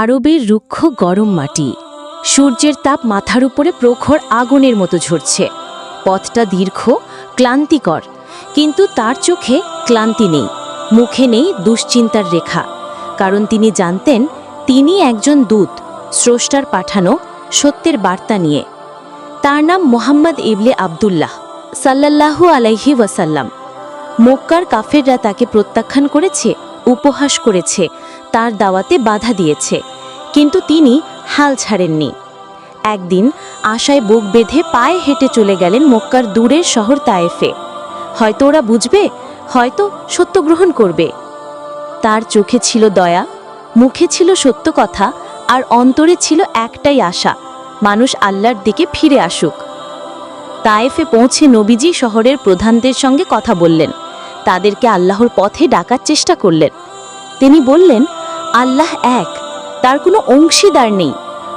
আরবের রুক্ষ গরম মাটি। সূর্যের তাপ মাথার উপরে প্রখর আগুনের মতো ঝরছে। পথটা দীর্ঘ, ক্লান্তিকর, কিন্তু তার চোখে ক্লান্তি নেই, মুখে নেই দুশ্চিন্তার রেখা। কারণ তিনি জানতেন, তিনি একজন দূত, স্রষ্টার পাঠানো সত্যের বার্তা নিয়ে। তার নাম মোহাম্মদ ইবলে আবদুল্লাহ সাল্লাল্লাহু আলাইহি ওয়াসাল্লাম। মক্কার কাফেররা তাকে প্রত্যাখ্যান করেছে উপহাস করেছে, তার দাওয়াতে বাধা দিয়েছে, কিন্তু তিনি হাল ছাড়েননি। একদিন আশায় বুক বেঁধে পায়ে হেঁটে চলে গেলেন মক্কার দূরের শহর তায়েফে। হয়তো ওরা বুঝবে, হয়তো সত্য গ্রহণ করবে। তার চোখে ছিল দয়া, মুখে ছিল সত্য কথা, আর অন্তরে ছিল একটাই আশা, মানুষ আল্লাহর দিকে ফিরে আসুক। তায়েফে পৌঁছে নবীজি শহরের প্রধানদের সঙ্গে কথা বললেন। তাদেরকে আল্লাহর পথে ডাকার চেষ্টা করলেন। তিনি বললেন, আল্লাহ এক, তার কোনো অংশীদার নেই।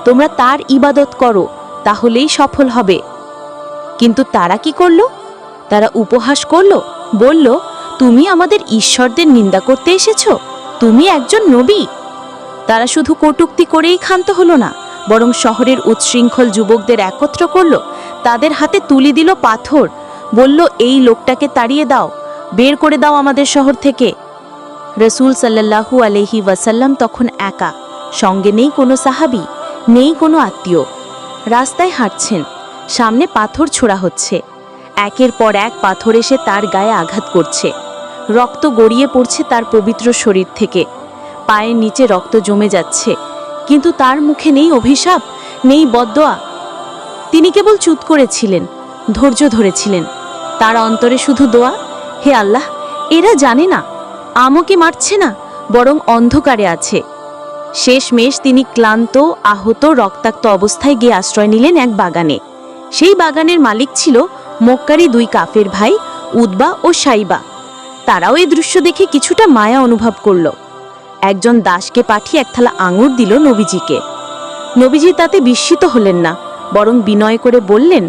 তোমরা তার ইবাদত করো, তাহলেই সফল হবে। কিন্তু তারা কি করল? তারা উপহাস করল, বলল, তুমি আমাদের ঈশ্বরদের নিন্দা করতে এসেছ? তুমি একজন নবী। তারা শুধু কটুক্তি করেই ক্ষান্ত হলো না, বরং শহরের উচ্ছৃঙ্খল যুবকদের একত্র করল। তাদের হাতে তুলি দিল পাথর। বলল, এই লোকটাকে তাড়িয়ে দাও বের করে দাও আমাদের শহর থেকে। রসুল সাল্লাল্লাহু আলহি ওয়াসাল্লাম তখন একা। সঙ্গে নেই কোনো সাহাবি, নেই কোনো আত্মীয়। রাস্তায় হাঁটছেন, সামনে পাথর ছোড়া হচ্ছে। একের পর এক পাথর এসে তার গায়ে আঘাত করছে। রক্ত গড়িয়ে পড়ছে তার পবিত্র শরীর থেকে। পায়ের নিচে রক্ত জমে যাচ্ছে। কিন্তু তার মুখে নেই অভিশাপ, নেই বদোয়া। তিনি কেবল চুত করেছিলেন, ধৈর্য ধরেছিলেন। তার অন্তরে শুধু দোয়া। হে আল্লাহ, এরা জানে না, আমাকে মারছে না, বরং অন্ধকারে আছে। শেষমেশ তিনি ক্লান্ত, আহত, রক্তাক্ত অবস্থায় গিয়ে আশ্রয় নিলেন এক বাগানে। সেই বাগানের মালিক ছিল মক্কারি দুই কাফের ভাই উদ্বা ও সাইবা। তারাও এই দৃশ্য দেখে কিছুটা মায়া অনুভব করল। একজন দাসকে পাঠিয়ে এক থালা আঙুর দিল নবীজিকে। নবীজি তাতে বিস্মিত হলেন না, বরং বিনয় করে বললেন,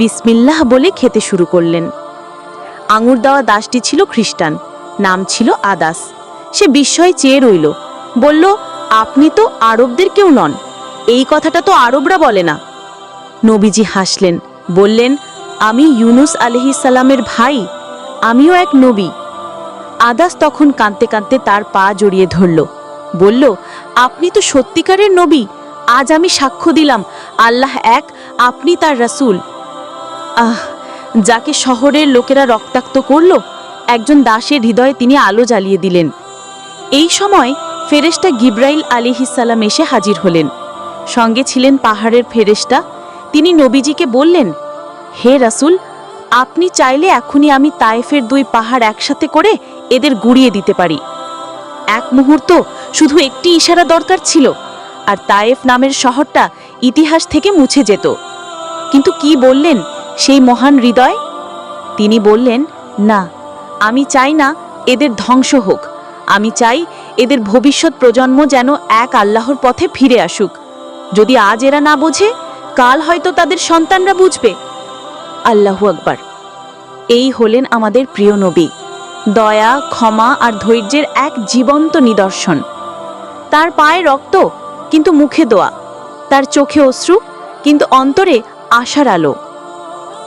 বিসমিল্লাহ বলে খেতে শুরু করলেন। আঙুর দেওয়া দাসটি ছিল খ্রিস্টান, নাম ছিল আদাস। সে বিস্ময়ে চেয়ে রইল, বলল, আপনি তো আরবদের কেউ নন, এই কথাটা তো আরবরা বলে না। নবীজি হাসলেন, বললেন, আমি ইউনুস আলহিসাল্লামের ভাই, আমিও এক নবী। আদাস তখন কাঁদতে কাঁদতে তার পা জড়িয়ে ধরল, বলল, আপনি তো সত্যিকারের নবী, আজ আমি সাক্ষ্য দিলাম, আল্লাহ এক, আপনি তার রাসূল। আহ যাকে শহরের লোকেরা রক্তাক্ত করল, একজন দাসের হৃদয়ে তিনি আলো জ্বালিয়ে দিলেন। এই সময় ফেরেশতা গিব্রাইল আলিহিসাল্লাম এসে হাজির হলেন। সঙ্গে ছিলেন পাহাড়ের ফেরেশতা। তিনি নবীজিকে বললেন, হে রাসুল, আপনি চাইলে এখনই আমি তায়েফের দুই পাহাড় একসাথে করে এদের গুড়িয়ে দিতে পারি। এক মুহূর্ত শুধু একটি ইশারা দরকার ছিল, আর তায়েফ নামের শহরটা ইতিহাস থেকে মুছে যেত। কিন্তু কি বললেন? সেই মহান হৃদয়? তিনি বললেন, না, আমি চাই না এদের ধ্বংস হোক। আমি চাই এদের ভবিষ্যৎ প্রজন্ম যেন এক আল্লাহর পথে ফিরে আসুক। যদি আজ এরা না বোঝে, কাল হয়তো তাদের সন্তানরা বুঝবে। আল্লাহু আকবার। এই হলেন আমাদের প্রিয় নবী। দয়া, ক্ষমা আর ধৈর্যের এক জীবন্ত নিদর্শন। তার পায়ে রক্ত, কিন্তু মুখে দোয়া। তার চোখে অশ্রু, কিন্তু অন্তরে আশার আলো।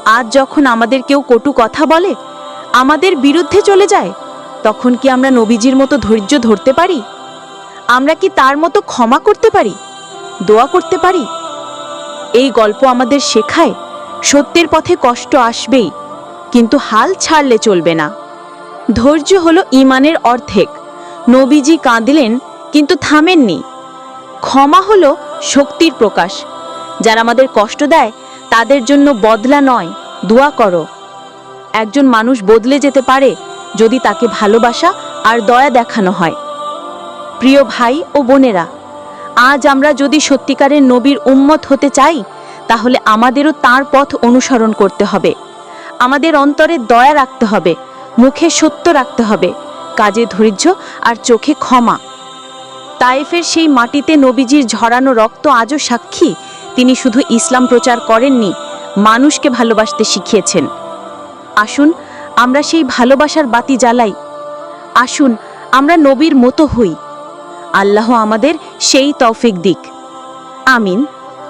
আজ যখন আমাদের কেউ কটু কথা বলে, আমাদের বিরুদ্ধে চলে যায়, তখন কি আমরা নবীজির মতো ধৈর্য ধরতে পারি? আমরা কি তার মতো ক্ষমা করতে পারি? দোয়া করতে পারি? এই গল্প আমাদের শেখায়, সত্যের পথে কষ্ট আসবেই, কিন্তু হাল ছাড়লে চলবে না। ধৈর্য হলো ইমানের অর্ধেক। নবীজি কাঁদলেন, কিন্তু থামেননি। ক্ষমা হলো শক্তির প্রকাশ, যারা আমাদের কষ্ট দেয় তাদের জন্য বদলা নয়, দোয়া করো। একজন মানুষ বদলে যেতে পারে যদি তাকে ভালোবাসা আর দয়া দেখানো হয়। প্রিয় ভাই ও বোনেরা, আজ আমরা যদি সত্যিকারের নবীর উম্মত হতে চাই, তাহলে আমাদেরও তার পথ অনুসরণ করতে হবে। আমাদের অন্তরে দয়া রাখতে হবে, মুখে সত্য রাখতে হবে, কাজে ধৈর্য আর চোখে ক্ষমা। তায়েফের সেই মাটিতে নবীজির ঝরানো রক্ত আজও সাক্ষী তিনি শুধু ইসলাম প্রচার করেননি, মানুষকে ভালোবাসতে শিখিয়েছেন। আসুন, আমরা সেই ভালোবাসার বাতি জ্বালাই। আসুন, আমরা নবীর মতো হই। আল্লাহ আমাদের সেই তৌফিক দিক। আমিন।